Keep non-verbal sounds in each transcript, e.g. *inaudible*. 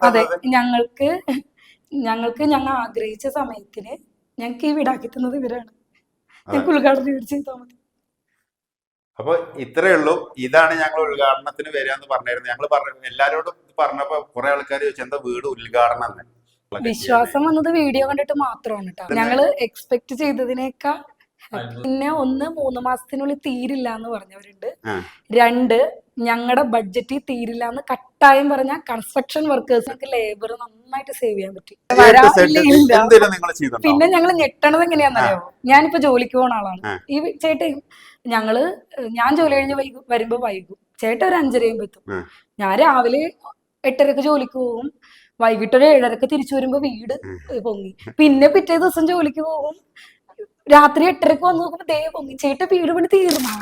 അതെ ഞങ്ങൾക്ക് ഞങ്ങൾക്ക് ഞങ്ങൾ ആഗ്രഹിച്ച സമയത്തിന് ഞങ്ങൾക്ക് ഈ വീടാക്കി തന്നത് ഇവരാണ്. ഞങ്ങൾക്ക് ഉദ്ഘാടനം ഇവർ ചെയ്താൽ മതി. അപ്പൊ ഇത്രേ ഉള്ളൂ. ഇതാണ് ഞങ്ങൾ ഉദ്ഘാടനത്തിന് വരാന്ന് പറഞ്ഞിരുന്നത്. ഞങ്ങൾ പറഞ്ഞു എല്ലാരോടും പറഞ്ഞപ്പോ കുറെ ആൾക്കാർ ചോദിച്ചു എന്താ വീട് ഉദ്ഘാടനം? വിശ്വാസം വന്നത് വീഡിയോ കണ്ടിട്ട് മാത്രമാണ് കേട്ടോ ഞങ്ങൾ എക്സ്പെക്ട് ചെയ്തതിനേക്കാൾ പിന്നെ ഒന്ന് മൂന്ന് മാസത്തിനുള്ളിൽ തീരില്ല എന്ന് പറഞ്ഞവരുണ്ട് രണ്ട് ഞങ്ങളുടെ ബഡ്ജറ്റിൽ തീരില്ല എന്ന് കട്ടായം പറഞ്ഞ കൺസ്ട്രക്ഷൻ വർക്കേഴ്സിനൊക്കെ ലേബർ നന്നായിട്ട് സേവ് ചെയ്യാൻ പറ്റി. പിന്നെ ഞങ്ങൾ ഞെട്ടണത് എങ്ങനെയാണെന്നറിയോ ഞാനിപ്പോ ജോലിക്ക് പോണ ആളാണ് ഈ ചേട്ടൻ ഞങ്ങൾ ഞാൻ ജോലി കഴിഞ്ഞ് വൈകും വരുമ്പോ വൈകും. ചേട്ടൻ ഒരു അഞ്ചരയും എത്തും. ഞാൻ രാവിലെ എട്ടരക്ക് ജോലിക്ക് പോകും വൈകിട്ട് ഒരു ഏഴരക്ക് തിരിച്ചു വരുമ്പോ വീട് പൊങ്ങി. പിന്നെ പിറ്റേ ദിവസം ജോലിക്ക് പോകും രാത്രി എട്ടരക്ക് വന്ന് നോക്കുമ്പോ ദേ പൊങ്ങി ചേട്ടൻ വീട് പണി തീർന്നു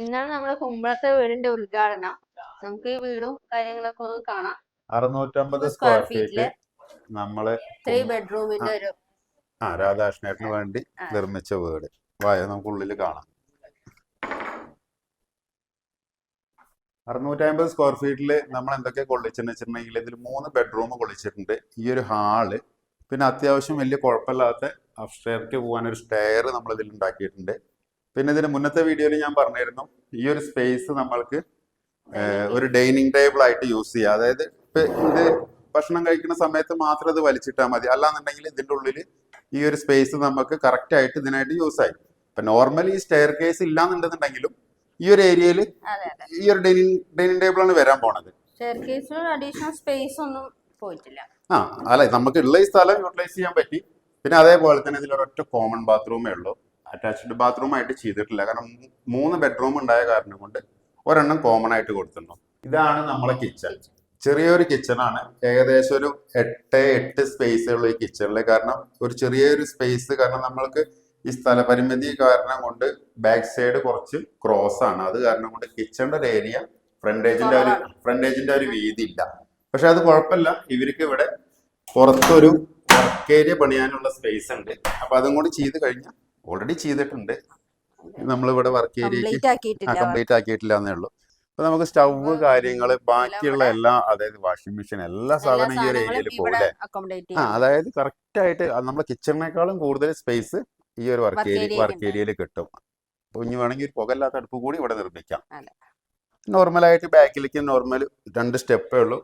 ഇന്നാണ് നമ്മുടെ കുമ്പളത്തെ വീടിന്റെ ഉദ്ഘാടനം. നമുക്ക് ഈ വീടും കാര്യങ്ങളൊക്കെ ഒന്ന് കാണാം. അറുന്നൂറ്റമ്പത് സ്ക്വയർ ഫീറ്റിൽ ഫീറ്റ് നമ്മൾ ത്രീ ബെഡ്റൂമിന്റെ ഒരു ആ രാധാകൃഷ്ണേട്ടന് വേണ്ടി നിർമ്മിച്ച വീട്. വായ നമുക്ക് ഉള്ളിൽ കാണാം. അറുന്നൂറ്റമ്പത് സ്ക്വയർ ഫീറ്റിൽ നമ്മൾ എന്തൊക്കെ കൊള്ളിച്ചെന്ന് വെച്ചിട്ടുണ്ടെങ്കിൽ ഇതിൽ മൂന്ന് ബെഡ്റൂം കൊള്ളിച്ചിട്ടുണ്ട്. ഈ ഒരു ഹാൾ പിന്നെ അത്യാവശ്യം വലിയ കുഴപ്പമില്ലാത്ത അപ്സ്റ്റെയർക്ക് പോകാൻ ഒരു സ്റ്റെയർ നമ്മൾ ഇതിൽ ഉണ്ടാക്കിയിട്ടുണ്ട്. പിന്നെ ഇതിന് മുന്നത്തെ വീഡിയോയിൽ ഞാൻ പറഞ്ഞിരുന്നു ഈ ഒരു സ്പേസ് നമ്മൾക്ക് ഒരു ഡൈനിങ് ടേബിൾ ആയിട്ട് യൂസ് ചെയ്യാം. അതായത് ഇപ്പൊ ഇത് ഭക്ഷണം കഴിക്കുന്ന സമയത്ത് മാത്രം ഇത് വലിച്ചിട്ടാൽ മതി. അല്ലാന്നുണ്ടെങ്കിൽ ഇതിന്റെ ഉള്ളിൽ ഈ ഒരു സ്പേസ് നമുക്ക് കറക്റ്റ് ആയിട്ട് ഇതിനായിട്ട് യൂസ് ആയി. ഇപ്പൊ നോർമലി ഈ സ്റ്റെയർ കേസ് ഇല്ലാന്നുണ്ടെന്നുണ്ടെങ്കിലും ഈ ഒരു ഏരിയയിൽ അതെ അതെ. ഈ ഒരു ഡൈനിങ് ഡൈനിങ് ടേബിൾ ആണ് വരാൻ പോണത്. അഡീഷണൽ സ്പേസ് ഒന്നും പോയിട്ടില്ല. ആ അല്ല നമുക്ക് ഉള്ള ഈ സ്ഥലം യൂട്ടിലൈസ് ചെയ്യാൻ പറ്റി. പിന്നെ അതേപോലെ തന്നെ ഇതിലൊരൊറ്റ കോമൺ ബാത്റൂമേ ഉള്ളൂ. അറ്റാച്ച്ഡ് ബാത്റൂം ആയിട്ട് ചെയ്തിട്ടില്ല. കാരണം മൂന്ന് ബെഡ്റൂം ഉണ്ടായ കാരണം കൊണ്ട് ഒരെണ്ണം കോമൺ ആയിട്ട് കൊടുത്തിട്ടുണ്ട് ഇതാണ് നമ്മളെ കിച്ചൺ ചെറിയൊരു കിച്ചണാണ് ഏകദേശം ഒരു എട്ട് എട്ട് സ്പേസ് ഉള്ള ഈ കിച്ചണിൽ കാരണം ഒരു ചെറിയൊരു സ്പേസ് കാരണം നമ്മൾക്ക് ഈ സ്ഥലപരിമിതി കാരണം കൊണ്ട് ബാക്ക് സൈഡ് കുറച്ച് ക്രോസ് ആണ്. അത് കാരണം കൊണ്ട് കിച്ചണിന്റെ ഒരു ഏരിയ ഫ്രണ്ടേജിന്റെ ഒരു ഫ്രണ്ടേജിന്റെ ഒരു വീതി ഇല്ല. പക്ഷെ അത് കുഴപ്പമില്ല. ഇവർക്ക് ഇവിടെ പുറത്തൊരു വർക്ക് ഏരിയ പണിയാനുള്ള സ്പേസ് ഉണ്ട്. അപ്പൊ അതും കൂടി ചെയ്ത് കഴിഞ്ഞാൽ ഓൾറെഡി ചെയ്തിട്ടുണ്ട്. നമ്മളിവിടെ വർക്ക് ഏരിയക്ക് കംപ്ലീറ്റ് ആക്കിയിട്ടില്ല. എന്നേ ഉള്ളൂ. അപ്പൊ നമുക്ക് സ്റ്റവ് കാര്യങ്ങൾ ബാക്കിയുള്ള എല്ലാ അതായത് വാഷിംഗ് മെഷീൻ എല്ലാ സാധനവും ഈ ഒരു ഏരിയയിൽ പോകില്ലേ ആ അതായത് കറക്റ്റ് ആയിട്ട് നമ്മുടെ കിച്ചണിനേക്കാളും കൂടുതൽ സ്പേസ് ഈ ഒരു വർക്ക് ഏരിയ വർക്ക് ഏരിയയിൽ കിട്ടും. അപ്പൊ ഇനി വേണമെങ്കിൽ ഒരു പുകല്ലാത്ത അടുപ്പ് കൂടി ഇവിടെ നിർമ്മിക്കാം. നോർമലായിട്ട് ബാക്കിലേക്ക് നോർമൽ രണ്ട് സ്റ്റെപ്പേ ഉള്ളൂ.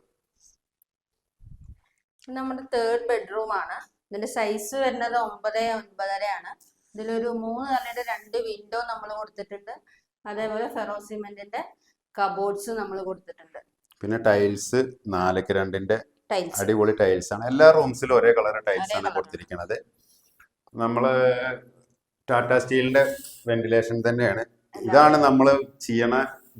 നമ്മുടെ തേർഡ് ബെഡ്റൂം ആണ്. ഇതിന്റെ സൈസ് വരുന്നത് ഒമ്പത് ഒൻപതരയാണ്. ഇതിലൊരു മൂന്ന് നിലയുടെ രണ്ട് വിൻഡോ നമ്മൾ കൊടുത്തിട്ടുണ്ട്. അതേപോലെ ഫെറോ സിമെന്റിന്റെ കബോർഡ്സ് നമ്മൾ കൊടുത്തിട്ടുണ്ട്. പിന്നെ ടൈൽസ് നാലക്ക് രണ്ടിന്റെ അടിപൊളി ടൈൽസ് ആണ്. എല്ലാ റൂംസിലും ഒരേ കളർ ടൈൽസ് ആണ്. കൊടുത്തിരിക്കുന്നത്. നമ്മൾ ടാറ്റ സ്റ്റീലിന്റെ വെന്റിലേഷൻ തന്നെയാണ്. ഇതാണ് നമ്മൾ ചെയ്യണ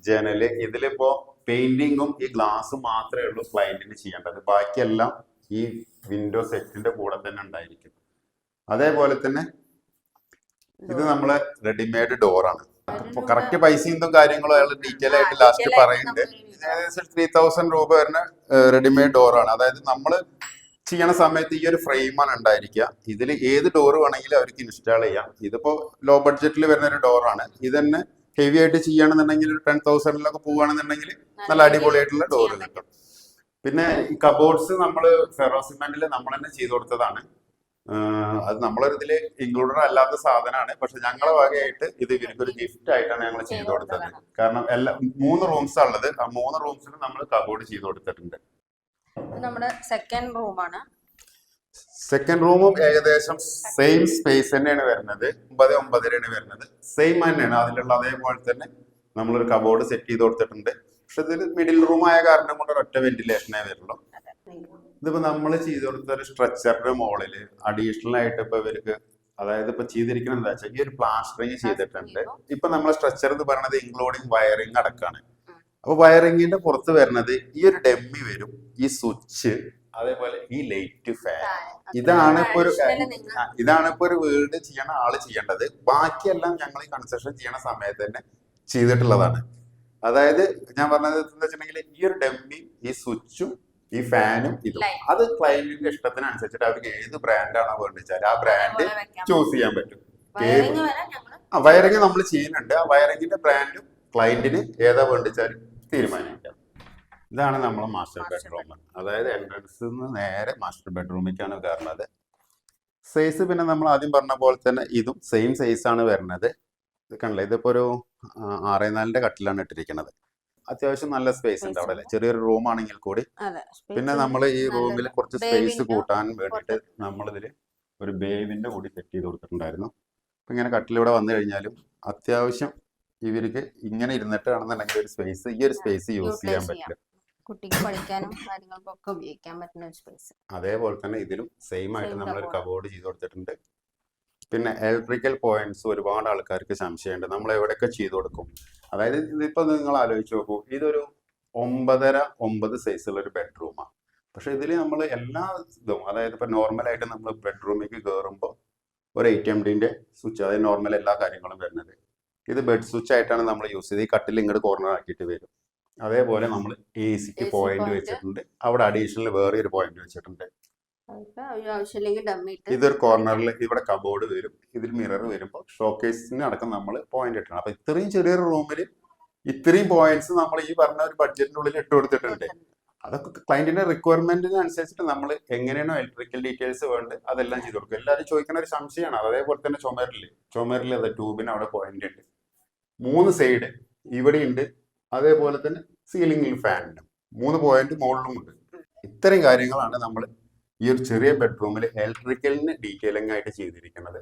ജനൽ ഇതിലിപ്പോ പെയിന്റിങ്ങും ഈ ഗ്ലാസ് മാത്രമേ ഉള്ളൂ ക്ലയന്റിന് ചെയ്യേണ്ടത്. ബാക്കിയെല്ലാം ഈ വിൻഡോ സെറ്റിന്റെ കൂടെ തന്നെ ഉണ്ടായിരിക്കും. അതേപോലെ തന്നെ ഇത് നമ്മളെ റെഡിമെയ്ഡ് ഡോറാണ് അപ്പൊ കറക്റ്റ് പൈസയും ഇതും കാര്യങ്ങളും അയാൾ ഡീറ്റെയിൽ ആയിട്ട് ലാസ്റ്റ് പറയുന്നുണ്ട്. ഏകദേശം ത്രീ തൗസൻഡ് രൂപ വരുന്ന റെഡിമെയ്ഡ് ഡോറാണ് അതായത് നമ്മൾ ചെയ്യണ സമയത്ത് ഈ ഒരു ഫ്രെയിമാണ് ഉണ്ടായിരിക്കുക. ഇതിൽ ഏത് ഡോർ വേണമെങ്കിലും അവർക്ക് ഇൻസ്റ്റാൾ ചെയ്യാം. ഇതിപ്പോ ലോ ബഡ്ജറ്റിൽ വരുന്ന ഒരു ഡോറാണ് ഇത് തന്നെ ഹെവി ആയിട്ട് ചെയ്യുകയാണെന്നുണ്ടെങ്കിൽ ഒരു ടെൻ തൗസൻഡിലൊക്കെ പോവുകയാണെന്നുണ്ടെങ്കിൽ നല്ല അടിപൊളിയായിട്ടുള്ള ഡോർ കിട്ടും. പിന്നെ ഈ കബോർഡ്സ് നമ്മൾ ഫെറോസിമെന്റിൽ നമ്മൾ തന്നെ ചെയ്തു കൊടുത്തതാണ്. അത് നമ്മളൊരു ഇതിൽ ഇൻക്ലൂഡഡ് അല്ലാത്ത സാധനമാണ് പക്ഷെ ഞങ്ങളെ വകയായിട്ട് ഇത് ഇവർക്കൊരു ഗിഫ്റ്റ് ആയിട്ടാണ് ഞങ്ങൾ ചെയ്തു കൊടുത്തത്. കാരണം എല്ലാ മൂന്ന് റൂംസ് ഉള്ളത്. ആ മൂന്ന് റൂംസിന് നമ്മൾ കബോർഡ് ചെയ്തു കൊടുത്തിട്ടുണ്ട്. നമ്മുടെ സെക്കൻഡ് റൂമാണ് സെക്കൻഡ് റൂമും ഏകദേശം സെയിം സ്പേസ് തന്നെയാണ് വരുന്നത്. ഒമ്പത് ഒമ്പതരയാണ് വരുന്നത്. സെയിം തന്നെയാണ്. അതിലുള്ള അതേപോലെ തന്നെ നമ്മളൊരു കബോർഡ് സെറ്റ് ചെയ്ത് കൊടുത്തിട്ടുണ്ട്. പക്ഷെ ഇതിൽ മിഡിൽ റൂം ആയ കാരണം കൊണ്ട് ഒറ്റ വെന്റിലേഷനേ വരുള്ളൂ. ഇതിപ്പോ നമ്മൾ ചെയ്തു കൊടുത്ത ഒരു സ്ട്രക്ചറിന്റെ മോളിൽ അഡീഷണൽ ആയിട്ട് ഇപ്പൊ ഇവർക്ക് അതായത് ഇപ്പൊ ചെയ്തിരിക്കുന്നത് എന്താ വെച്ചാൽ ഈ ഒരു പ്ലാസ്റ്ററിങ് ചെയ്തിട്ടുണ്ട്. ഇപ്പൊ നമ്മളെ സ്ട്രക്ചർ എന്ന് പറയുന്നത് ഇൻക്ലൂഡിങ് വയറിംഗ് അടക്കാണ്. അപ്പൊ വയറിങ്ങിന്റെ പുറത്ത് വരുന്നത് ഈ ഒരു ഡെമ്മി വരും ഈ സ്വിച്ച് അതേപോലെ ഈ ലൈറ്റ് ഫാൻ ഇതാണ് ഇപ്പൊ ഒരു ഇതാണ് ഇപ്പൊ ഒരു വീട് ചെയ്യണ ആൾ ചെയ്യേണ്ടത്. ബാക്കിയെല്ലാം ഞങ്ങൾ ഈ കൺസ്ട്രക്ഷൻ ചെയ്യണ സമയത്ത് തന്നെ ചെയ്തിട്ടുള്ളതാണ്. അതായത് ഞാൻ പറഞ്ഞത് എന്താ വെച്ചിട്ടുണ്ടെങ്കിൽ ഈ ഒരു ഡെമ്മി ഈ സ്വിച്ചും ഈ ഫാനും ഇതും. അത് ക്ലയന്റിന്റെ ഇഷ്ടത്തിനനുസരിച്ചിട്ട് അവർക്ക് ഏത് ബ്രാൻഡാണോ വേണ്ടിച്ചാൽ ആ ബ്രാൻഡ് ചൂസ് ചെയ്യാൻ പറ്റും. ആ വയറിങ് നമ്മൾ ചെയ്യുന്നുണ്ട്. ആ വയറിങ്ങിന്റെ ബ്രാൻഡും ക്ലയന്റിന് ഏതാ വേണ്ടിച്ചാലും തീരുമാനിക്കാം. ഇതാണ് നമ്മളെ മാസ്റ്റർ ബെഡ്റൂം അതായത് എൻട്രൻസ് നിന്ന് നേരെ മാസ്റ്റർ ബെഡ്റൂമിലേക്കാണ് കയറുന്നത് സൈസ് പിന്നെ നമ്മൾ ആദ്യം പറഞ്ഞ പോലെ തന്നെ ഇതും സെയിം സൈസ് ആണ് വരുന്നത്. ഇത് കണ്ടില്ല? ഇതിപ്പോ ഒരു ആറേ നാലിന്റെ കട്ടിലാണ് ഇട്ടിരിക്കുന്നത്. അത്യാവശ്യം നല്ല സ്പേസ് ഉണ്ട് അവിടെ ചെറിയൊരു റൂം ആണെങ്കിൽ കൂടി. പിന്നെ നമ്മൾ ഈ റൂമിൽ കുറച്ച് സ്പേസ് കൂട്ടാൻ വേണ്ടിയിട്ട് കൊടുത്തിട്ടുണ്ട്. നമ്മളിതിൽ ഒരു ബേവിന്റെ കൂടി സെറ്റ് ചെയ്ത് കൊടുത്തിട്ടുണ്ടായിരുന്നു. അപ്പൊ ഇങ്ങനെ കട്ടിലിവിടെ വന്നു കഴിഞ്ഞാലും അത്യാവശ്യം ഇവർക്ക് ഇങ്ങനെ ഇരുന്നിട്ട് ആണെന്നുണ്ടെങ്കിൽ ഒരു സ്പേസ് ഈ ഒരു സ്പേസ് യൂസ് ചെയ്യാൻ ചെയ്യാം. പറ്റില്ല. കുട്ടിക്ക് പഠിക്കാനും കാര്യങ്ങൾക്കൊക്കെ ഉപയോഗിക്കാൻ പറ്റുന്ന ഒരു സ്പേസ് അതേപോലെ തന്നെ ഇതിലും സെയിം ആയിട്ട് നമ്മൾ നമ്മളൊരു കബോർഡ് ചെയ്ത് കൊടുത്തിട്ടുണ്ട്. പിന്നെ ഇലക്ട്രിക്കൽ പോയിന്റ്സ് ഒരുപാട് ആൾക്കാർക്ക് സംശയമുണ്ട്. നമ്മൾ എവിടെയൊക്കെ ചെയ്തു കൊടുക്കും? അതായത് ഇതിപ്പോ നിങ്ങൾ ആലോചിച്ച് നോക്കൂ. ഇതൊരു ഒമ്പതര ഒമ്പത് സൈസുള്ള ഒരു ബെഡ്റൂമാണ് പക്ഷെ ഇതിൽ നമ്മൾ എല്ലാ ഇതും അതായത് ഇപ്പൊ നോർമലായിട്ട് നമ്മൾ ബെഡ്റൂമിലേക്ക് കയറുമ്പോൾ ഒരു എയ്റ്റ് എം ഡിന്റെ സ്വിച്ച് അതായത് നോർമൽ എല്ലാ കാര്യങ്ങളും വരുന്നത്. ഇത് ബെഡ് സ്വിച്ച് ആയിട്ടാണ് നമ്മൾ യൂസ് ചെയ്ത്. ഈ കട്ടിൽ ഇങ്ങോട്ട് കോർണർ ആക്കിയിട്ട് വരും. അതേപോലെ നമ്മൾ എ സിക്ക് പോയിന്റ് വെച്ചിട്ടുണ്ട്. അവിടെ അഡീഷണൽ വേറെ ഒരു പോയിന്റ് വെച്ചിട്ടുണ്ട്. ഇതൊരു കോർണറിൽ ഇവിടെ കബോർഡ് വരും. ഇതിൽ മിറർ വരുമ്പോൾ ഷോക്കേസിന് അടക്കം നമ്മൾ പോയിന്റ് ഇട്ടണം അപ്പൊ ഇത്രയും ചെറിയൊരു റൂമിൽ ഇത്രയും പോയിന്റ്സ് നമ്മൾ ഈ പറഞ്ഞ ഒരു ബഡ്ജറ്റിന്റെ ഉള്ളിൽ ഇട്ട് കൊടുത്തിട്ടുണ്ട്. അതൊക്കെ ക്ലയന്റിന്റെ റിക്വയർമെന്റിന് അനുസരിച്ചിട്ട് നമ്മൾ എങ്ങനെയാണോ ഇലക്ട്രിക്കൽ ഡീറ്റെയിൽസ് വേണ്ടത് അതെല്ലാം ചെയ്തു കൊടുക്കും. എല്ലാവരും ചോദിക്കുന്ന ഒരു സംശയമാണ്. അതേപോലെ തന്നെ ചുമരിൽ. ചുമരിൽ അതെ ട്യൂബിന് അവിടെ പോയിന്റ് ഉണ്ട്. മൂന്ന് സൈഡ് ഇവിടെ ഉണ്ട്. അതേപോലെ തന്നെ സീലിംഗിൽ ഫാനുണ്ട് മൂന്ന് പോയിന്റ് മുകളിലും ഉണ്ട്. ഇത്തരം കാര്യങ്ങളാണ് നമ്മൾ ഈ ഒരു ചെറിയ ബെഡ്റൂമിൽ ഇലക്ട്രിക്കലിന് ഡീറ്റെയിലിംഗ് ആയിട്ട് ചെയ്തിരിക്കുന്നത്.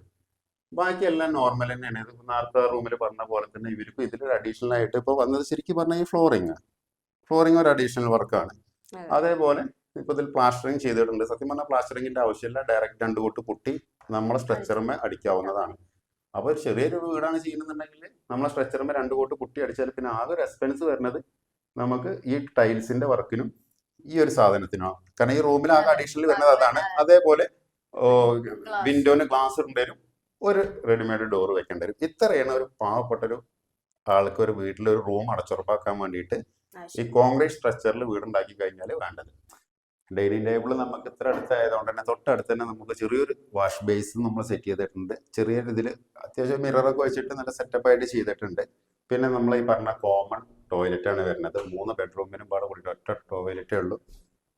ബാക്കിയെല്ലാം നോർമൽ തന്നെയാണ്. ഇത് നേരത്തെ റൂമിൽ പറഞ്ഞ പോലെ തന്നെ ഇവർക്കും ഇതിലൊരു അഡീഷണൽ ആയിട്ട് ഇപ്പോൾ വന്നത് ശരിക്കും പറഞ്ഞാൽ ഈ ഫ്ലോറിങ് ഫ്ലോറിങ് ഒരു അഡീഷണൽ വർക്കാണ് അതേപോലെ ഇപ്പൊ ഇതിൽ പ്ലാസ്റ്ററിങ് ചെയ്തിട്ടുണ്ട്. സത്യം പറഞ്ഞാൽ പ്ലാസ്റ്ററിങ്ങിന്റെ ആവശ്യമില്ല. ഡയറക്റ്റ് രണ്ട് കൂട്ട് പൊട്ടി നമ്മളെ സ്ട്രെച്ചറുമേ അടിക്കാവുന്നതാണ്. അപ്പൊ ഒരു ചെറിയൊരു വീടാണ് ചെയ്യുന്നുണ്ടെങ്കിൽ നമ്മളെ സ്ട്രെച്ചറുമേ രണ്ട് കൂട്ട് പൊട്ടി അടിച്ചാൽ പിന്നെ ആകെ ഒരു എക്സ്പെൻസ് വരുന്നത് നമുക്ക് ഈ ടൈൽസിന്റെ വർക്കിനും ഈ ഒരു സാധനത്തിനോ. കാരണം ഈ റൂമിൽ ആകെ അഡീഷണൽ വരുന്നത് അതാണ്. അതേപോലെ വിൻഡോന് ഗ്ലാസ് ഉണ്ടെങ്കിലും ഒരു റെഡിമെയ്ഡ് ഡോർ വെക്കേണ്ടി വരും ഇത്രയാണ് ഒരു പാവപ്പെട്ട ഒരു ആൾക്ക് ഒരു വീട്ടിൽ ഒരു റൂം അടച്ചുറപ്പാക്കാൻ വേണ്ടിയിട്ട് ഈ കോൺക്രീറ്റ് സ്ട്രക്ചറിൽ വീടുണ്ടാക്കി കഴിഞ്ഞാൽ വേണ്ടത്. ഡൈനിങ് ടേബിൾ നമുക്ക് ഇത്ര അടുത്തായതുകൊണ്ട് തന്നെ തൊട്ടടുത്ത് തന്നെ നമുക്ക് ചെറിയൊരു വാഷ് ബേസ് നമ്മൾ സെറ്റ് ചെയ്തിട്ടുണ്ട്. ചെറിയ ഇതിൽ അത്യാവശ്യം മിററൊക്കെ വെച്ചിട്ട് നല്ല സെറ്റപ്പ് ആയിട്ട് ചെയ്തിട്ടുണ്ട്. പിന്നെ നമ്മൾ ഈ പറഞ്ഞ കോമൺ ടോയ്ലറ്റ് ആണ് വരുന്നത്. മൂന്ന് ബെഡ്റൂമിനും പാടെ കൂടി ഒറ്റ ടോയ്ലറ്റേ ഉള്ളൂ.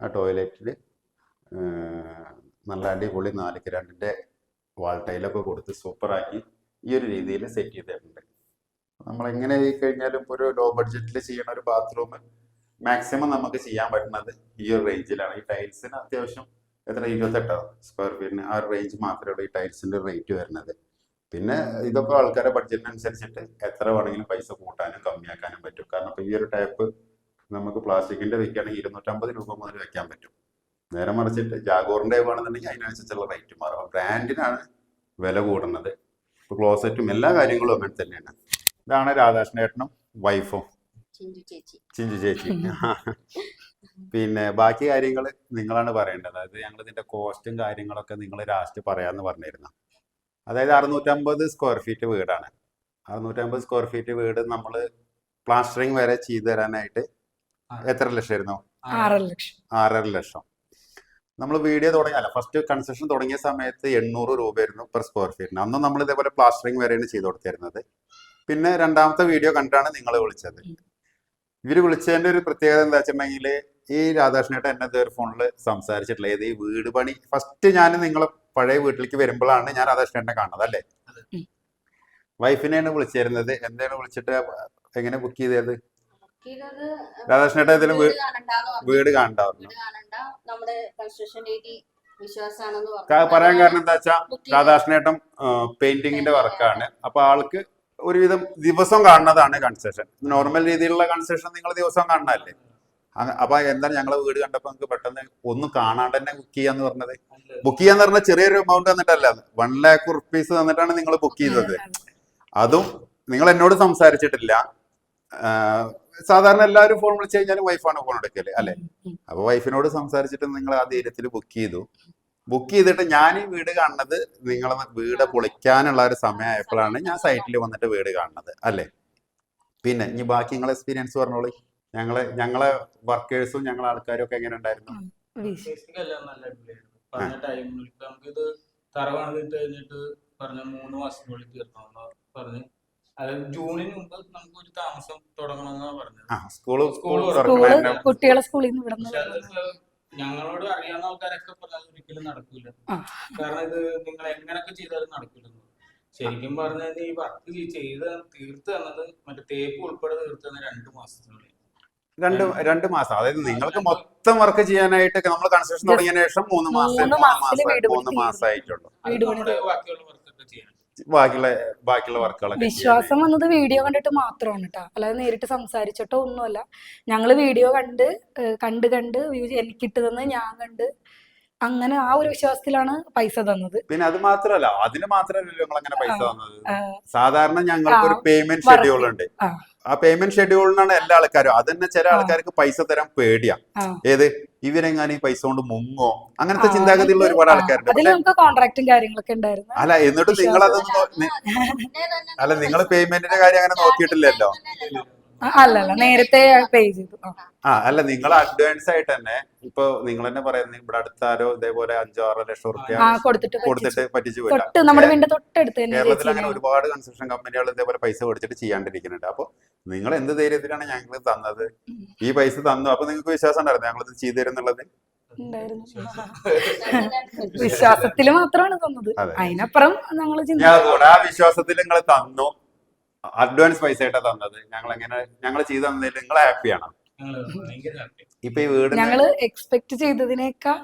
ആ ടോയ്ലറ്റിൽ നല്ല അടിപൊളി നാല് രണ്ടിന്റെ വാൾ ടൈലൊക്കെ കൊടുത്ത് സൂപ്പറാക്കി ഈ ഒരു രീതിയിൽ സെറ്റ് ചെയ്തിട്ടുണ്ട്. നമ്മൾ എങ്ങനെ ആയി കഴിഞ്ഞാലും ഒരു ലോ ബഡ്ജറ്റിൽ ചെയ്യണ ഒരു ബാത്റൂം മാക്സിമം നമുക്ക് ചെയ്യാൻ പറ്റുന്നത് ഈ ഒരു റേഞ്ചിലാണ് ഈ ടൈൽസിന് അത്യാവശ്യം എത്ര? ഇരുപത്തെട്ടോ സ്ക്വയർ ഫീറ്റിന് ആ ഒരു റേഞ്ച് മാത്രമേ ഉള്ളൂ ഈ ടൈൽസിന്റെ റേറ്റ് വരുന്നത്. പിന്നെ ഇതൊക്കെ ആൾക്കാരെ ബഡ്ജറ്റിനനുസരിച്ചിട്ട് എത്ര വേണമെങ്കിലും പൈസ കൂട്ടാനും കമ്മിയാക്കാനും പറ്റും. കാരണം ഇപ്പൊ ഈ ഒരു ടൈപ്പ് നമുക്ക് പ്ലാസ്റ്റിക്കിന്റെ വെക്കുകയാണെങ്കിൽ ഇരുന്നൂറ്റമ്പത് രൂപ മുതൽ വെക്കാൻ പറ്റും. നേരെ മറിച്ചിട്ട് ജാഗോറിന്റെ വേണമെന്നുണ്ടെങ്കിൽ അതിനനുസരിച്ചുള്ള റേറ്റ് മാറും. ബ്രാൻഡിനാണ് വില കൂടുന്നത്. ഇപ്പൊ ക്ലോസറ്റും എല്ലാ കാര്യങ്ങളും അങ്ങനെ തന്നെയാണ്. ഇതാണ് രാധാകൃഷ്ണ ഏട്ടനും വൈഫും ചിഞ്ചു ചേച്ചി. ചിഞ്ചു ചേച്ചി. *laughs* പിന്നെ ബാക്കി കാര്യങ്ങൾ നിങ്ങളാണ് പറയേണ്ടത്. അതായത് ഞങ്ങൾ ഇതിന്റെ കോസ്റ്റും കാര്യങ്ങളൊക്കെ നിങ്ങൾ ലാസ്റ്റ് പറയാന്ന് പറഞ്ഞിരുന്നു. അതായത് അറുന്നൂറ്റമ്പത് സ്ക്വയർ ഫീറ്റ് വീടാണ്. അറുന്നൂറ്റമ്പത് സ്ക്വയർ ഫീറ്റ് വീട് നമ്മൾ പ്ലാസ്റ്ററിങ് വരെ ചെയ്തു തരാനായിട്ട് എത്ര ലക്ഷമായിരുന്നു? ആറര ലക്ഷം. ആറര ലക്ഷം. നമ്മൾ വീഡിയോ തുടങ്ങിയല്ല ഫസ്റ്റ് കൺസ്ട്രക്ഷൻ തുടങ്ങിയ സമയത്ത് എണ്ണൂറ് രൂപയായിരുന്നു പെർ സ്ക്വയർ ഫീറ്റിന് അന്നും നമ്മൾ ഇതേപോലെ പ്ലാസ്റ്ററിങ് വരെയാണ് ചെയ്തു കൊടുത്തിരുന്നത്. പിന്നെ രണ്ടാമത്തെ വീഡിയോ കണ്ടാണ് നിങ്ങൾ വിളിച്ചത്. ഇവർ വിളിച്ചതിന്റെ ഒരു പ്രത്യേകത എന്താ വെച്ചിട്ടുണ്ടെങ്കിൽ ഈ രാധാകൃഷ്ണേട്ട എന്നെ ഫോണിൽ സംസാരിച്ചിട്ടില്ല. ഏത് ഈ വീട് പണി ഫസ്റ്റ് ഞാൻ നിങ്ങളെ പഴയ വീട്ടിലേക്ക് വരുമ്പോഴാണ് ഞാൻ രാധാകൃഷ്ണേട്ടനെ കാണുന്നത് അല്ലേ. വൈഫിനെയാണ് വിളിച്ചിരുന്നത്. എന്താണ് വിളിച്ചിട്ട് എങ്ങനെ ബുക്ക് ചെയ്തത്? രാധാകൃഷ്ണേട്ട വീട് കാണണ്ടായിരുന്നു പറയാൻ കാരണം എന്താ വെച്ചാ രാധാകൃഷ്ണേട്ടൻ പെയിന്റിങ്ങിന്റെ വർക്കാണ് അപ്പൊ ആൾക്ക് ഒരുവിധം ദിവസം കാണുന്നതാണ് കൺസെഷൻ നോർമൽ രീതിയിലുള്ള കൺസെഷൻ നിങ്ങൾ ദിവസം അങ്ങ- അപ്പൊ എന്താണ് ഞങ്ങളെ വീട് കണ്ടപ്പോ നമുക്ക് പെട്ടെന്ന് ഒന്നും കാണാണ്ട് തന്നെ ബുക്ക് ചെയ്യാന്ന് പറഞ്ഞത്? ബുക്ക് ചെയ്യാന്ന് പറഞ്ഞ ചെറിയൊരു എമൗണ്ട് തന്നിട്ടല്ല. വൺ ലാക്ക് റുപ്പീസ് തന്നിട്ടാണ് നിങ്ങൾ ബുക്ക് ചെയ്തത്. അതും. നിങ്ങൾ എന്നോട് സംസാരിച്ചിട്ടില്ല. സാധാരണ എല്ലാവരും ഫോൺ വിളിച്ചു കഴിഞ്ഞാൽ വൈഫാണ് ഫോൺ എടുക്കൽ അല്ലെ? അപ്പൊ വൈഫിനോട് സംസാരിച്ചിട്ട് നിങ്ങൾ ആ ധൈര്യത്തിൽ ബുക്ക് ചെയ്തു. ബുക്ക് ചെയ്തിട്ട് ഞാൻ ഈ വീട് കാണുന്നത് നിങ്ങളെ വീട് പൊളിക്കാനുള്ള ഒരു സമയമായപ്പോഴാണ് ഞാൻ സൈറ്റിൽ വന്നിട്ട് വീട് കാണുന്നത് അല്ലേ? പിന്നെ ഇനി ബാക്കി നിങ്ങളെ എക്സ്പീരിയൻസ് പറഞ്ഞോളി. ഞങ്ങളെ ഞങ്ങളെ വർക്കേഴ്സും ഞങ്ങളെ ആൾക്കാരും ഒക്കെ എങ്ങനെ ഉണ്ടായിരുന്നു? പറഞ്ഞ ടൈമിൽ നമുക്കിത് കഴിഞ്ഞിട്ട് പറഞ്ഞ മൂന്ന് മാസത്തിനുള്ളിൽ തീർക്കണമെന്ന് പറഞ്ഞ്. അത് ജൂണിന് മുമ്പ് നമുക്ക് ഒരു താമസം പറഞ്ഞത്. സ്കൂൾ സ്കൂൾ കുട്ടികളെ സ്കൂളിൽ നിന്ന് ഞങ്ങളോട് അറിയാവുന്ന ആൾക്കാരൊക്കെ പറഞ്ഞത് ഒരിക്കലും നടക്കൂല. കാരണം ഇത് നിങ്ങൾ എങ്ങനെയൊക്കെ ചെയ്താലും നടക്കില്ലെന്ന്. ശരിക്കും പറഞ്ഞാൽ ഈ വർക്ക് ചെയ്ത് തീർത്ത് തന്നത് മറ്റേ തേപ്പ് ഉൾപ്പെടെ തീർത്ത് തന്നെ രണ്ട് മാസത്തിനുള്ളിൽ. രണ്ട് രണ്ട് മാസം. അതായത് നിങ്ങൾക്ക് മൊത്തം വർക്ക് ചെയ്യാനായിട്ട് നമ്മൾ കൺസ്ട്രക്ഷൻ തുടങ്ങിയ ശേഷം മൂന്ന് മാസം മൂന്ന് മാസമായിട്ടുള്ളൂ ബാക്കിയുള്ള ബാക്കിയുള്ള വർക്കുകളൊക്കെ വിശ്വാസം വന്നത് വീഡിയോ കണ്ടിട്ട് മാത്രമാണ് കേട്ടോ അല്ലാതെ നേരിട്ട് സംസാരിച്ചിട്ടോ ഒന്നുമല്ല. ഞങ്ങൾ വീഡിയോ കണ്ട് കണ്ട് കണ്ട് എനിക്ക് എനിക്കിട്ട് തന്ന് ഞാൻ കണ്ട് അങ്ങനെ ആ ഒരു വിശ്വാസത്തിലാണ് പൈസ തന്നത്. പിന്നെ അത് മാത്രമല്ല അതിന് മാത്രമല്ലല്ലോ നിങ്ങൾ അങ്ങനെ പൈസ തന്നത്. സാധാരണ ഞങ്ങൾക്ക് ഒരു പേയ്മെന്റ് ഷെഡ്യൂൾ ഉണ്ട്. ആ. പേയ്മെന്റ് ഷെഡ്യൂളിനാണ് എല്ലാ ആൾക്കാരും. അത് തന്നെ ചില ആൾക്കാർക്ക് പൈസ തരാൻ പേടിയാ. ഏത്? ഇവരെങ്ങാനും ഈ പൈസ കൊണ്ട് മുങ്ങോ? അങ്ങനത്തെ ചിന്താഗതി ചിന്താഗതിയുള്ള ഒരുപാട് ആൾക്കാരുണ്ട്. കോൺട്രാക്റ്റും കാര്യങ്ങളൊക്കെ ഉണ്ടായിരുന്നു. അല്ല എന്നിട്ട് നിങ്ങൾ അതൊന്നും അല്ല നിങ്ങൾ പേയ്മെന്റിന്റെ കാര്യം അങ്ങനെ നോക്കിയിട്ടില്ലല്ലോ. ആ, അല്ല അല്ല നേരത്തെ പേ ചെയ്തു. ആ. അല്ല നിങ്ങൾ അഡ്വാൻസ് ആയിട്ട് തന്നെ ഇപ്പൊ നിങ്ങൾ തന്നെ പറയുന്നത് ഇവിടെ അടുത്താരോ ഇതേപോലെ അഞ്ചോ ആറോ ലക്ഷം റുപ്യ കൊടുത്തിട്ട് കൊടുത്തിട്ട് പറ്റിച്ചു. തൊട്ട് നമ്മുടെ വീടിന്റെ തൊട്ടടുത്ത് കേരളത്തിൽ അങ്ങനെ ഒരുപാട് കൺസ്ട്രക്ഷൻ കമ്പനികൾ ഇതേപോലെ പൈസ കൊടുത്തിട്ട് ചെയ്യാണ്ടിരിക്കുന്നുണ്ട്. അപ്പൊ നിങ്ങൾ എന്ത് ധൈര്യത്തിലാണ് ഞങ്ങൾ തന്നത്? ഈ പൈസ തന്നു. അപ്പൊ നിങ്ങൾക്ക് വിശ്വാസം ഉണ്ടായിരുന്നു ഞങ്ങൾ ഇത് ചെയ്തു തരുന്നുള്ളത് വിശ്വാസത്തിൽ മാത്രമാണ് തന്നത്. അതെ. അതിനപ്പുറം ഞങ്ങൾ ഞാൻ ആ വിശ്വാസത്തിൽ നിങ്ങൾ തന്നു. അഡ്വാൻസ് പൈസ ആയിട്ടാ തന്നത് ഞങ്ങൾ എങ്ങനെ ഞങ്ങൾ ചെയ്തു തന്നതിൽ നിങ്ങൾ ഹാപ്പിയാണ്. ഇപ്പൊ ഈ വീട് ഞങ്ങൾ എക്സ്പെക്ട് ചെയ്തതിനേക്കാൾ.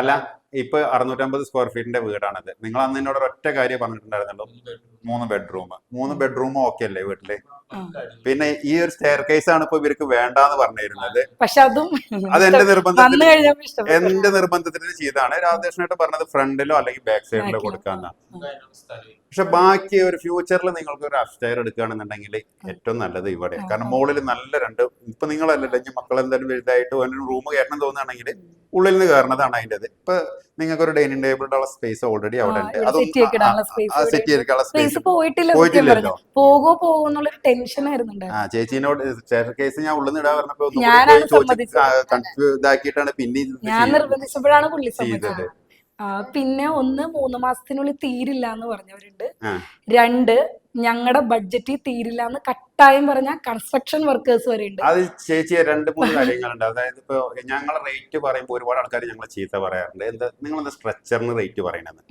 അല്ല ഇപ്പൊ അറുന്നൂറ്റമ്പത് സ്ക്വയർ ഫീറ്റിന്റെ വീടാണത്. നിങ്ങൾ അന്ന് എന്നോട് ഒറ്റ കാര്യം പറഞ്ഞിട്ടുണ്ടായിരുന്നല്ലോ. മൂന്ന് ബെഡ്റൂം മൂന്ന് ബെഡ്റൂം ഓക്കെ അല്ലേ വീട്ടിൽ? പിന്നെ ഈ ഒരു സ്റ്റെയർ കേസ് ആണ് ഇപ്പൊ ഇവർക്ക് വേണ്ടാന്ന് പറഞ്ഞിരുന്നത്. പക്ഷെ അതും അത് എന്റെ നിർബന്ധത്തിൽ എന്റെ നിർബന്ധത്തിന് ചെയ്താണ് രാധാകൃഷ്ണനായിട്ട് പറഞ്ഞത് ഫ്രണ്ടിലോ അല്ലെങ്കിൽ ബാക്ക് സൈഡിലോ കൊടുക്കാന്ന. പക്ഷെ ബാക്കി ഒരു ഫ്യൂച്ചറിൽ നിങ്ങൾക്ക് ഒരു അപ്സ്റ്റെയർ എടുക്കുകയാണെന്നുണ്ടെങ്കിൽ ഏറ്റവും നല്ലത് ഇവിടെ. കാരണം മുകളിൽ നല്ല രണ്ട് ഇപ്പൊ നിങ്ങളല്ലല്ലോ മക്കൾ എന്തായാലും വലുതായിട്ട് റൂം കയറണം തോന്നുകയാണെങ്കിൽ ഉള്ളിൽ നിന്ന് കയറണതാണ് അതിന്റെത്. ഇപ്പൊ നിങ്ങൾക്ക് ഒരു ഡൈനിങ് ടേബിളിനുള്ള സ്പേസ് ഓൾറെഡി അവിടെ ഉണ്ട്. ഇവിടെ സെറ്റ് ചെയ്തിട്ടുള്ള സ്പേസ് പോയിട്ടില്ലല്ലോ. പോകോ പോകുമോ ടെൻഷൻ ആയിരുന്നു ആ ചേച്ചീനോട് കേസ് ഞാൻ ഉള്ളിൽ നിന്ന് ഇടാൻ പറഞ്ഞപ്പോ ഇതാക്കിയിട്ടാണ് പിന്നെ ഞാൻ നിർബന്ധിച്ചപ്പോഴാണ് പുള്ളി ചെയ്തത്. പിന്നെ ഒന്ന് മൂന്ന് മാസത്തിനുള്ളിൽ തീരില്ല എന്ന് പറഞ്ഞവരുണ്ട് രണ്ട് ഞങ്ങളുടെ ബഡ്ജറ്റിൽ തീരില്ല എന്ന് കട്ടായം പറഞ്ഞ കൺസ്ട്രക്ഷൻ വർക്കേഴ്സ് വരെ ഉണ്ട് അത് ചേച്ചി രണ്ട് മൂന്ന് കാര്യങ്ങളുണ്ട്. അതായത് ഇപ്പൊ ഞങ്ങളെ റേറ്റ് പറയുമ്പോൾ ഒരുപാട് ആൾക്കാർ ഞങ്ങളെ ചീത്ത പറയാറുണ്ട്. എന്താ നിങ്ങൾ എന്താ സ്ട്രെച്ചറിന് റേറ്റ് പറയണത്.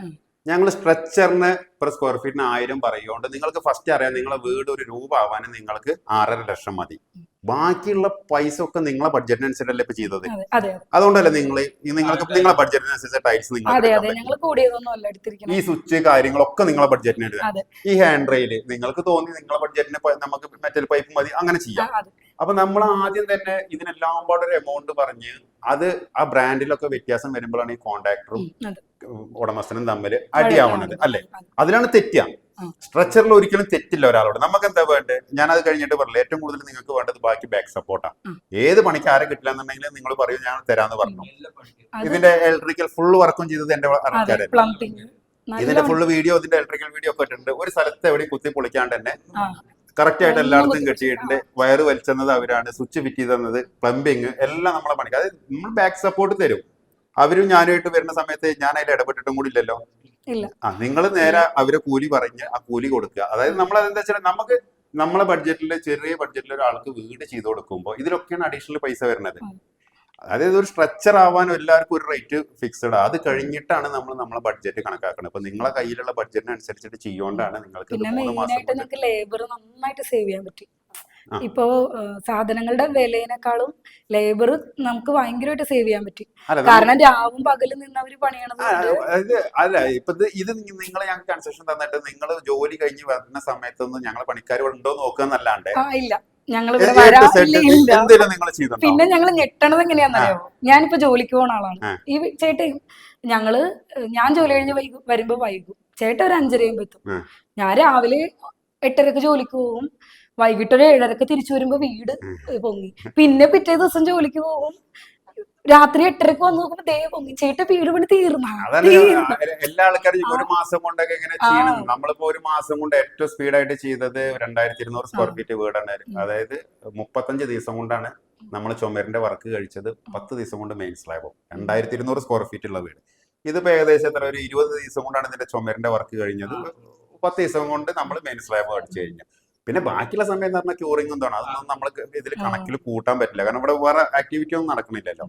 ഞങ്ങൾ സ്ട്രെച്ചറിന് പെർ സ്ക്വയർ ഫീറ്റിന് ആയിരം പറയുകൊണ്ട് നിങ്ങൾക്ക് ഫസ്റ്റ് അറിയാം നിങ്ങളെ വീട് ഒരു രൂപ ആവാനും നിങ്ങൾക്ക് ആറര ലക്ഷം മതി. ബാക്കിയുള്ള പൈസ ഒക്കെ നിങ്ങളെ ബഡ്ജറ്റിനനുസരിച്ചല്ലേ ഇപ്പൊ ചെയ്തത്? അതെ അതെ അതുകൊണ്ടല്ലേ നിങ്ങൾ നിങ്ങൾക്ക് നിങ്ങളെ ബഡ്ജറ്റിനനുസരിച്ച് ടൈൽസ് നിങ്ങൾ ഈ സ്വിച്ച് കാര്യങ്ങളൊക്കെ നിങ്ങളെ ബഡ്ജറ്റിന് എടുക്കുക അതെ. ഈ ഹാൻഡ് റെയിൽ നിങ്ങൾക്ക് തോന്നി നിങ്ങളെ ബഡ്ജറ്റിന് നമുക്ക് മെറ്റൽ പൈപ്പ് മതി അങ്ങനെ ചെയ്യാം. അപ്പൊ നമ്മൾ ആദ്യം തന്നെ ഇതിനെല്ലാം പാടെ ഒരു എമൗണ്ട് പറഞ്ഞ് അത് ആ ബ്രാൻഡിലൊക്കെ വ്യത്യാസം വരുമ്പോഴാണ് ഈ കോണ്ടാക്ടറും ഉടമസ്ഥനും തമ്മിൽ അടിയാവണത് അല്ലെ? അതെ. അതിലാണ് തെറ്റുക. സ്ട്രക്ചറിൽ ഒരിക്കലും തെറ്റില്ല ഒരാളോട്. നമുക്ക് എന്താ വേണ്ടത് ഞാൻ അത് കഴിഞ്ഞിട്ട് പറഞ്ഞില്ല ഏറ്റവും കൂടുതൽ നിങ്ങൾക്ക് വേണ്ടത് ബാക്കി ബാക്ക് സപ്പോർട്ടാണ്. ഏത് പണിക്ക് ആരെ കിട്ടില്ല എന്നുണ്ടെങ്കിൽ നിങ്ങൾ പറയും ഞാൻ തരാന്ന് പറഞ്ഞു. ഇതിന്റെ ഇലക്ട്രിക്കൽ ഫുൾ വർക്കും ചെയ്തത് എന്റെ ആൾക്കാരായിരുന്നു ഇതിന്റെ ഫുൾ വീഡിയോ ഇതിന്റെ ഇലക്ട്രിക്കൽ വീഡിയോ ഒക്കെ ഇട്ടിട്ടുണ്ട്. ഒരു സ്ഥലത്ത് എവിടെയും കുത്തി പൊളിക്കാണ്ട് തന്നെ കറക്റ്റ് ആയിട്ട് എല്ലായിടത്തും കെട്ടിയിട്ടുണ്ട്. വയറ് വലിച്ചെന്നത് അവരാണ് സ്വിച്ച് ഫിറ്റ് ചെയ്ത് തന്നത് പ്ലംബിങ് എല്ലാം നമ്മളെ പണിക്ക്. അതായത് നമ്മൾ ബാക്ക് സപ്പോർട്ട് തരും. അവരും ഞാനുമായിട്ട് വരുന്ന സമയത്ത് ഞാൻ അതിൽ ഇടപെട്ടിട്ടും കൂടി ഇല്ലല്ലോ. ഇല്ല ആ നിങ്ങൾ നേരെ അവരെ കൂലി പറഞ്ഞ് ആ കൂലി കൊടുക്കുക. അതായത് നമ്മൾ അതെന്താ വെച്ചാൽ നമുക്ക് നമ്മളെ ബഡ്ജറ്റിൽ ചെറിയ ബഡ്ജറ്റിൽ ഒരാൾക്ക് വീട് ചെയ്ത് കൊടുക്കുമ്പോൾ ഇതിലൊക്കെയാണ് അഡീഷണൽ പൈസ വരുന്നത്. അതായത് ഒരു സ്ട്രക്ചർ ആവാൻ എല്ലാവർക്കും ഒരു റേറ്റ് ഫിക്സഡ് അത് കഴിഞ്ഞിട്ടാണ് നമ്മൾ നമ്മളെ ബഡ്ജറ്റ് കണക്കാക്കുന്നത് അപ്പൊ നിങ്ങളെ കയ്യിലുള്ള ബഡ്ജറ്റിനനുസരിച്ചിട്ട് ചെയ്യുകൊണ്ടാണ് നിങ്ങൾക്ക് ലേബർ നന്നായിട്ട് സേവ് ചെയ്യാൻ പറ്റി. ഇപ്പോ സാധനങ്ങളുടെ വിലയിനേക്കാളും ലേബർ നമുക്ക് ഭയങ്കരമായിട്ട് സേവ് ചെയ്യാൻ പറ്റും. കാരണം രാവും പകലും നിന്ന് അവർ പണിയണത് അല്ല ഇപ്പൊ ഇത് നിങ്ങൾ ഞങ്ങൾക്ക് കൺസെഷൻ തന്നിട്ട് നിങ്ങൾ ജോലി കഴിഞ്ഞ് വരുന്ന സമയത്തൊന്നും ഞങ്ങൾ പണിക്കാർ ഉണ്ടോ ആ ഇല്ല. ഞങ്ങൾ ഇവിടെ വരാ ഇല്ല ഇല്ല. നിങ്ങൾ ചെയ്തിട്ടുണ്ടോ? പിന്നെ ഞങ്ങൾ ഞെട്ടണത് എങ്ങനെയാണെന്നറിയോ ഞാനിപ്പോ ജോലിക്ക് പോണ ആളാണ്. ഈ ചേട്ടൻ ഞങ്ങൾ ഞാൻ ജോലി കഴിഞ്ഞ് വൈകും വരുമ്പോ വൈകും. ചേട്ടൻ ഒരു അഞ്ചരയാകുമ്പോ എത്തും. ഞാൻ രാവിലെ എട്ടരക്ക് ജോലിക്ക് പോകും വൈകിട്ട് ഒരു ഏഴരക്ക് തിരിച്ചു വരുമ്പോ വീട് പൊങ്ങി. പിന്നെ പിറ്റേ ദിവസം ജോലിക്ക് പോകും. രാത്രി എട്ടരക്ക് വന്ന് നോക്കുമ്പോ ദേ പൊങ്ങി. ചേട്ട വീട് പണി തീർന്നു. എല്ലാ ആൾക്കാരും ഒരു മാസം കൊണ്ടൊക്കെ. ചെയ്യണം നമ്മളിപ്പോ ഒരു മാസം കൊണ്ട് ഏറ്റവും സ്പീഡായിട്ട് ചെയ്തത് രണ്ടായിരത്തി ഇരുന്നൂറ് സ്ക്വയർ ഫീറ്റ് വീടാണ് അതായത് മുപ്പത്തഞ്ച് ദിവസം കൊണ്ടാണ് നമ്മൾ ചുമരിന്റെ വർക്ക് കഴിച്ചത്. പത്ത് ദിവസം കൊണ്ട് മെയിൻ സ്ലാബും രണ്ടായിരത്തി ഇരുന്നൂറ് സ്ക്വയർ ഫീറ്റ് ഉള്ള വീട്. ഇതിപ്പോ ഏകദേശം എത്ര? ഒരു ഇരുപത് ദിവസം കൊണ്ടാണ് ഇതിന്റെ ചുമരിന്റെ വർക്ക് കഴിഞ്ഞത്. പത്ത് ദിവസം കൊണ്ട് നമ്മൾ മെയിൻ സ്ലാബ് അടിച്ചു കഴിഞ്ഞു. പിന്നെ ബാക്കിയുള്ള സമയം എന്ന് പറഞ്ഞാൽ ക്യൂറിംഗ് എന്താണ് അതൊന്നും നമ്മൾ ഇതിൽ കണക്കിൽ കൂട്ടാൻ പറ്റില്ല. കാരണം ഇവിടെ വേറെ ആക്ടിവിറ്റി ഒന്നും നടക്കണില്ലല്ലോ.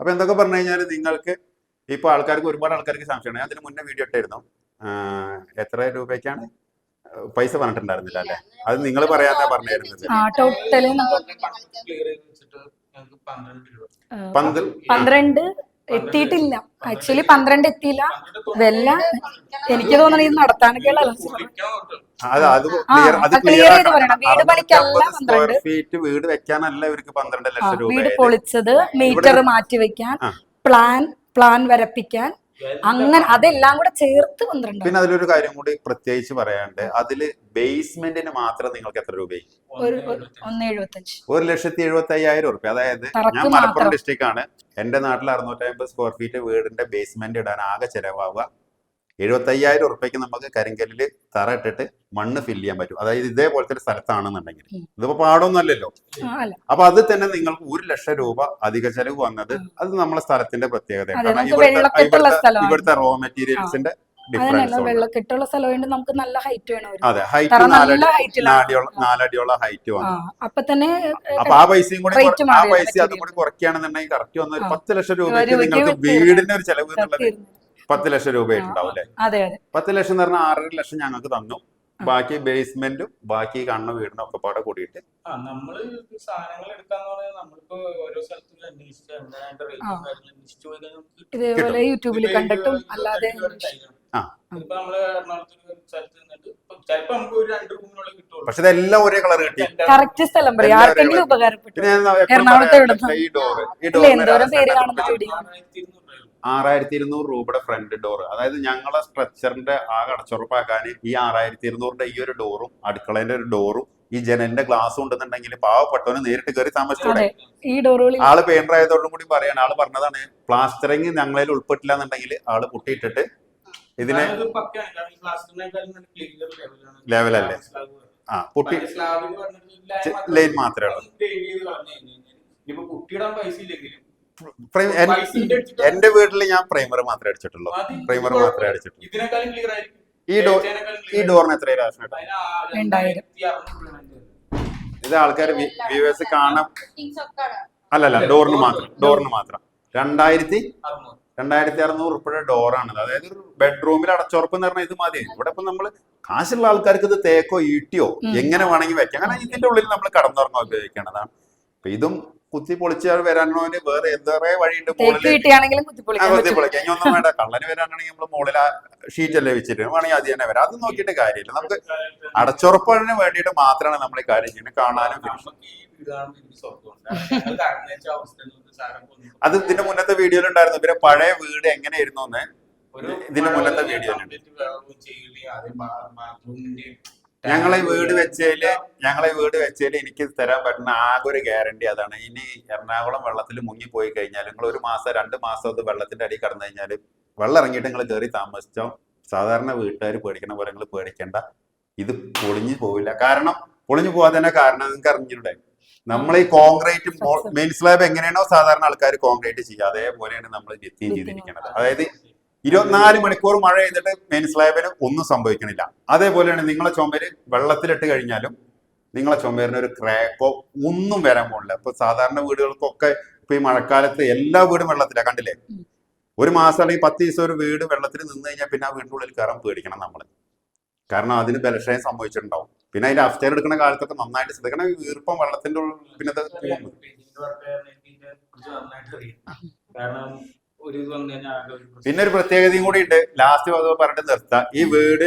അപ്പൊ എന്തൊക്കെ പറഞ്ഞു കഴിഞ്ഞാൽ നിങ്ങൾക്ക് ഇപ്പൊ ആൾക്കാർക്ക് ഒരുപാട് ആൾക്കാർക്ക് സംശയമാണ്. ഞാൻ അതിന് മുന്നേ വീഡിയോ ഇട്ടായിരുന്നു എത്ര രൂപയ്ക്കാണ്? പൈസ പറഞ്ഞിട്ടുണ്ടായിരുന്നില്ല അല്ലെ? അത് നിങ്ങൾ പറയാനാ പറഞ്ഞിരുന്നത്. ആ ടോട്ടൽ നമുക്ക് ക്ലിയർ ചെയ്ത് വെച്ചിട്ട് ഞങ്ങൾക്ക് പന്ത്രണ്ട് എത്തിയിട്ടില്ല. ആക്ച്വലി പന്ത്രണ്ട് എത്തിയില്ല. വെല്ല എനിക്ക് തോന്നണ ഇത് ക്ലിയർ ചെയ്ത് പറയണം. വീട് പണിക്കല്ല സ്ക്വയർ പന്ത്രണ്ട്. ഫീറ്റ് വീട് വെക്കാനല്ല ഇവർക്ക് പന്ത്രണ്ട് ലക്ഷം വീട് പൊളിച്ചത് മീറ്റർ മാറ്റി വെക്കാൻ പ്ലാൻ പ്ലാൻ വരപ്പിക്കാൻ അങ്ങനെ അതെല്ലാം കൂടെ ചേർത്ത് പന്ത്രണ്ട് പിന്നെ അതിലൊരു കാര്യം കൂടി പ്രത്യേകിച്ച് പറയാനുണ്ട്. അതിൽ ബേസ്മെന്റിന് മാത്രം നിങ്ങൾക്ക് എത്ര രൂപയായി? ഒരു ലക്ഷത്തി എഴുപത്തി അയ്യായിരം ഉറുപ്പ്യ. അതായത് ഞാൻ മലപ്പുറം. ഡിസ്ട്രിക്ട് ആണ്. എന്റെ നാട്ടിൽ അറുന്നൂറ്റി അമ്പത് സ്ക്വയർ ഫീറ്റ് വീടിന്റെ ബേസ്മെന്റ് ഇടാൻ ആകെ ചെലവാവുക. എഴുപത്തി അയ്യായിരം ഉറുപ്പ്യക്ക് നമുക്ക് കരിങ്കല്ലിൽ തറ ഇട്ടിട്ട് മണ്ണ് ഫില്ല് ചെയ്യാൻ പറ്റും. അതായത് ഇതേപോലത്തെ ഒരു സ്ഥലത്താണെന്നുണ്ടെങ്കിൽ. ഇതിപ്പോ പാടൊന്നും അല്ലല്ലോ അപ്പൊ അത് തന്നെ നിങ്ങൾക്ക് ഒരു ലക്ഷം രൂപ അധിക ചെലവ് വന്നത് അത് നമ്മളെ സ്ഥലത്തിന്റെ പ്രത്യേകതയാണ്. കാരണം ഇവിടുത്തെ ഇവിടുത്തെ- റോ മെറ്റീരിയൽസിന്റെ വെള്ളക്കെട്ടുള്ള സ്ഥലമായിട്ട് നമുക്ക് നല്ല ഹൈറ്റ് വേണം നാലടിയോളം ഹൈറ്റ് അപ്പൊ തന്നെ അപ്പൊ ആ പൈസയും കൂടി ആ പൈസ അതും. കൂടി കുറയ്ക്കുകയാണെന്നുണ്ടെങ്കിൽ കറക്റ്റ് വന്ന ഒരു. പത്ത് ലക്ഷം രൂപയ്ക്ക് നിങ്ങൾക്ക്. വീടിന്റെ ഒരു ചെലവ് എന്നുള്ളത്. പത്ത് ലക്ഷം രൂപയായിട്ടുണ്ടാവും അല്ലെ അതെ അതെ പത്ത് ലക്ഷം എന്ന് പറഞ്ഞാൽ ആറര ലക്ഷം ഞങ്ങൾക്ക് തന്നു ബാക്കി ബേസ്മെന്റും ബാക്കി കണ്ണ വീടിനും ഒക്കെ പാടെ കൂടിയിട്ട് ആ നമ്മൾ സാധനങ്ങൾ എടുക്കാന്ന് പറഞ്ഞാൽ നമ്മളിപ്പോ ഓരോ സ്ഥലത്തും അന്വേഷിച്ച് അതിന്റെ റേറ്റും ആ. കാര്യങ്ങളും അന്വേഷിച്ച് പോയി കഴിഞ്ഞാൽ നമുക്ക് ഇതേപോലെ യൂട്യൂബിൽ കണ്ടിട്ടും അല്ലാതെ ഇരുപത്തഞ്ച് ആ. ഇതിപ്പോ നമ്മൾ എറണാകുളത്ത് ഒരു സ്ഥലത്ത് നിന്നിട്ട് ഇപ്പൊ ചിലപ്പോ നമുക്ക് ഒരു രണ്ട് റൂമിനുള്ളിൽ കിട്ടുള്ളൂ പക്ഷെ ഇതെല്ലാം ഒരേ കളർ കിട്ടി കറക്റ്റ് സ്ഥലം പറയാം ആർക്കെങ്കിലും ഉപകാരപ്പെട്ടു എറണാകുളത്ത് ഈ ഡോറ് ഈ ഡോറ് എന്തോരം പേര് കാണുന്ന ആറായിരത്തി ഇരുന്നൂറ് രൂപയുടെ ഫ്രണ്ട് ഡോർ അതായത് ഞങ്ങളെ സ്ട്രക്ചറിന്റെ ആ കടച്ചുറപ്പാക്കാൻ ഈ ആറായിരത്തി ഇരുന്നൂറിന്റെ ഈ ഒരു ഡോറും അടുക്കളേന്റെ ഒരു ഡോറും ഈ ജനലിന്റെ ഗ്ലാസ് ഉണ്ടെന്നുണ്ടെങ്കിൽ പാവപ്പെട്ടവന് നേരിട്ട് കയറി താമസിച്ചൂടെ ആൾ പെയിന്റർ ആയതോടും കൂടി പറയാണ് ആൾ പറഞ്ഞതാണ് പ്ലാസ്റ്ററിങ് ഞങ്ങളിൽ ഉൾപ്പെട്ടില്ല എന്നുണ്ടെങ്കിൽ ആൾ പൊട്ടിയിട്ടിട്ട് ഇതിനെ ലെവലല്ലേ? ആ പൊട്ടി ലൈൻ മാത്രമേ ഉള്ളൂ. പൈസ ഇല്ലെങ്കിലും എന്റെ വീട്ടിൽ ഞാൻ പ്രൈമർ മാത്രമേ അടിച്ചിട്ടുള്ളൂ. പ്രൈമർ മാത്രമേ അടിച്ചിട്ടുള്ളൂ. ഈ ഡോർ ഡോറിന് ഇത്. ആൾക്കാർ വ്യൂവേഴ്സ് കാണാൻ. അല്ലല്ല ഡോറിന് മാത്രം ഡോറിന് മാത്രം. രണ്ടായിരത്തി. രണ്ടായിരത്തി അറുന്നൂറ് ഉൾപ്പെടെ ഡോറാണ്. അതായത് ഒരു ബെഡ്റൂമിൽ അടച്ചുറപ്പ് എന്ന് പറഞ്ഞാൽ ഇത് മതി. ഇവിടെ ഇപ്പൊ നമ്മൾ കാശുള്ള ആൾക്കാർക്ക് ഇത് തേക്കോ ഈട്ടിയോ എങ്ങനെ വേണമെങ്കിൽ വെക്കാം. കാരണം ഇതിന്റെ ഉള്ളിൽ നമ്മൾ കടന്നുറങ്ങാൻ ഉപയോഗിക്കേണ്ടതാണ്. ഇതും കുത്തി പൊളിച്ച് വരാനോന് വേറെ എന്തേറെ വഴിയുണ്ട് കുത്തിപ്പൊളിക്കാം ഇനി ഒന്നും വേണ്ട. കള്ളന് വരാനാണെങ്കിൽ നമ്മൾ മുകളിൽ ആ ഷീറ്റ് അല്ലേ വെച്ചിട്ട്. വേണമെങ്കിൽ അത് തന്നെ വരാം. അത് നോക്കിയിട്ട് കാര്യമില്ല. നമുക്ക് അടച്ചുറപ്പിന് വേണ്ടിയിട്ട് മാത്രമാണ് നമ്മൾ ഈ കാര്യം ചെയ്യുന്നത്. കാണാനും അത് ഇതിന്റെ മുന്നത്തെ വീഡിയോയിൽ ഉണ്ടായിരുന്നു പിന്നെ പഴയ വീട് എങ്ങനെയായിരുന്നു എന്ന് ഇതിന്റെ മുന്നത്തെ മഴ ഞങ്ങളെ വീട് വെച്ചതിൽ ഞങ്ങളെ വീട് വെച്ചതിൽ എനിക്ക് തരാൻ പറ്റുന്ന ആകെ ഒരു ഗ്യാരണ്ടി അതാണ്. ഇനി എറണാകുളം വെള്ളത്തിൽ മുങ്ങി പോയി കഴിഞ്ഞാൽ നിങ്ങൾ ഒരു മാസം രണ്ട് മാസം അത് വെള്ളത്തിന്റെ അടി കടന്നു കഴിഞ്ഞാൽ വെള്ളം ഇറങ്ങിയിട്ട് നിങ്ങൾ കയറി താമസിച്ചോ? സാധാരണ വീട്ടുകാർ പേടിക്കണ പോലെ നിങ്ങൾ പേടിക്കേണ്ട. ഇത് പൊളിഞ്ഞു പോവില്ല. കാരണം പൊളിഞ്ഞു പോകാതെ കാരണം നിങ്ങൾക്ക് അറിഞ്ഞിട്ടുണ്ടായി നമ്മൾ ഈ കോൺക്രീറ്റ് മെയിൻ സ്ലാബ് എങ്ങനെയാണോ സാധാരണ ആൾക്കാർ കോൺക്രീറ്റ് ചെയ്യുക. അതേപോലെയാണ് നമ്മൾ ഭിത്തിയും ചെയ്തിരിക്കുന്നത് അതായത് ഇരുപത്തിനാല് മണിക്കൂർ മഴ ചെയ്തിട്ട് മെയിൻ സ്ലാബിന് ഒന്നും സംഭവിക്കണില്ല. അതേപോലെയാണ് നിങ്ങളെ ചുമര് വെള്ളത്തിലിട്ട് കഴിഞ്ഞാലും നിങ്ങളെ ചുമരിന് ഒരു ക്രാക്കോ ഒന്നും വരാൻ പോണില്ല. ഇപ്പൊ സാധാരണ വീടുകൾക്കൊക്കെ ഇപ്പൊ ഈ മഴക്കാലത്ത് എല്ലാ വീടും വെള്ളത്തിലാണ് കണ്ടില്ലേ? ഒരു മാസം അല്ലെങ്കിൽ പത്ത് ദിവസം ഒരു വീട് വെള്ളത്തിൽ നിന്ന് കഴിഞ്ഞാൽ പിന്നെ ആ വീടിന്റെ ഉള്ളിൽ കയറാൻ പേടിക്കണം നമ്മൾ കാരണം അതിന് ബലക്ഷയം സംഭവിച്ചിട്ടുണ്ടാവും. പിന്നെ അതിന്റെ അഫ്റ്റർ എടുക്കുന്ന കാലത്തൊക്കെ നന്നായിട്ട് ശ്രദ്ധിക്കണം ഈ ഈർപ്പം വെള്ളത്തിന്റെ ഉള്ളിൽ പിന്നെ പിന്നെ ഒരു പ്രത്യേകതയും കൂടി ഉണ്ട്. ലാസ്റ്റ് അത് പറഞ്ഞിട്ട് നിർത്താ. ഈ വീട്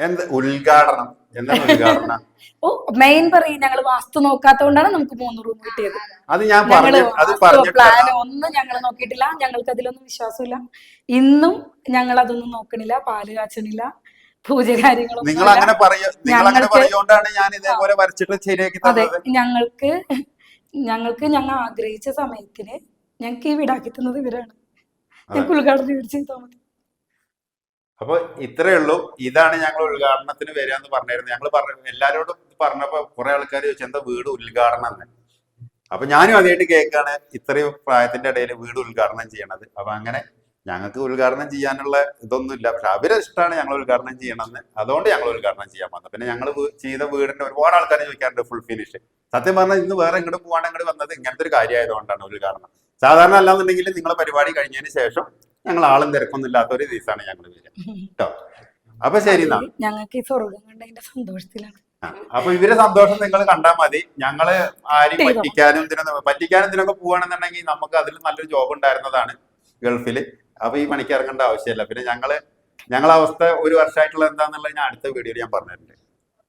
എന്ത്? ഉദ്ഘാടനം. എന്താണ് ഉദ്ഘാടനം? *laughs* ഓ മെയിൻ പറയും ഞങ്ങൾ വാസ്തു നോക്കാത്തോണ്ടാണ് നമുക്ക് മൂന്ന് റൂം കിട്ടിയത്. അത് ഞാൻ പറഞ്ഞു അത് പ്ലാൻ ഒന്നും ഞങ്ങൾ നോക്കിയിട്ടില്ല. ഞങ്ങൾക്ക് അതിലൊന്നും വിശ്വാസമില്ല. ഇന്നും ഞങ്ങൾ അതൊന്നും നോക്കണില്ല. പാൽ കാച്ചണില്ല. പൂജ കാര്യങ്ങളൊന്നും നിങ്ങൾ അങ്ങനെ പറയ നിങ്ങൾ അങ്ങനെ പറയുകൊണ്ടാണ് ഞാൻ ഇതേപോലെ വരച്ചിട്ട് ശരിയാക്കി അതെ ഞങ്ങൾക്ക് ഞങ്ങൾക്ക് ഞങ്ങൾ ആഗ്രഹിച്ച സമയത്തിന് ഞങ്ങൾക്ക് ഈ വീടാക്കി തന്നത് ഇവരാണ്. ഞങ്ങൾക്ക് ഉദ്ഘാടനം ഇവർ ചെയ്താൽ മതി. അപ്പൊ ഇത്രേ ഉള്ളൂ. ഇതാണ് ഞങ്ങൾ ഉദ്ഘാടനത്തിന് വരാന്ന് പറഞ്ഞിരുന്നത്. ഞങ്ങൾ പറഞ്ഞു എല്ലാരോടും പറഞ്ഞപ്പോ കുറെ ആൾക്കാർ ചോദിച്ചു എന്താ വീട് ഉദ്ഘാടനം എന്ന്? അപ്പൊ ഞാനും ആദ്യമായിട്ട് കേൾക്കാണ് ഇത്രയും പ്രായത്തിന്റെ ഇടയിൽ വീട് ഉദ്ഘാടനം ചെയ്യണത്. അപ്പൊ അങ്ങനെ ഞങ്ങൾക്ക് ഉദ്ഘാടനം ചെയ്യാനുള്ള ഇതൊന്നുമില്ല. പക്ഷെ അവരെ ഇഷ്ടമാണ് ഞങ്ങൾ ഉദ്ഘാടനം ചെയ്യണമെന്ന് അതുകൊണ്ട് ഞങ്ങൾ ഉദ്ഘാടനം ചെയ്യാൻ വന്നത്. പിന്നെ ഞങ്ങൾ ചെയ്ത വീടിന്റെ ഒരുപാട് ആൾക്കാർ ചോദിക്കാറുണ്ട് ഫുൾ ഫിനിഷ്. സത്യം പറഞ്ഞാൽ ഇന്ന് വേറെ ഇങ്ങോട്ട് പോവാണ്ട് ഇങ്ങോട്ട് വന്നത് ഇങ്ങനത്തെ ഒരു കാര്യമായതുകൊണ്ടാണ് ഉദ്ഘാടനം. സാധാരണ അല്ലാന്നുണ്ടെങ്കിൽ നിങ്ങളെ പരിപാടി കഴിഞ്ഞതിന് ശേഷം ഞങ്ങൾ ആളും തിരക്കൊന്നും ഇല്ലാത്ത ഒരു ദിവസമാണ് ഞങ്ങൾ വരിക. കേട്ടോ അപ്പൊ ശരി ഞങ്ങൾക്ക് ഈ സ്വർഗം കണ്ടതിന്റെ സന്തോഷത്തിലാണ്. അപ്പൊ ഇവരെ സന്തോഷം നിങ്ങൾ കണ്ടാൽ മതി. ഞങ്ങൾ ആരും പറ്റിക്കാനും ഇതിനൊന്നും പറ്റിക്കാനും ഇതിനൊക്കെ പോവാണെന്നുണ്ടെങ്കിൽ നമുക്ക് അതിൽ നല്ലൊരു ജോബ് ഉണ്ടായിരുന്നതാണ് ഗൾഫിൽ അപ്പൊ ഈ പണിക്ക് ഇറങ്ങേണ്ട ആവശ്യമില്ല. പിന്നെ ഞങ്ങൾ ഞങ്ങളെ അവസ്ഥ ഒരു വർഷമായിട്ടുള്ള എന്താന്നുള്ളത് ഞാൻ അടുത്ത വീഡിയോയിൽ ഞാൻ പറഞ്ഞിട്ടുണ്ട്.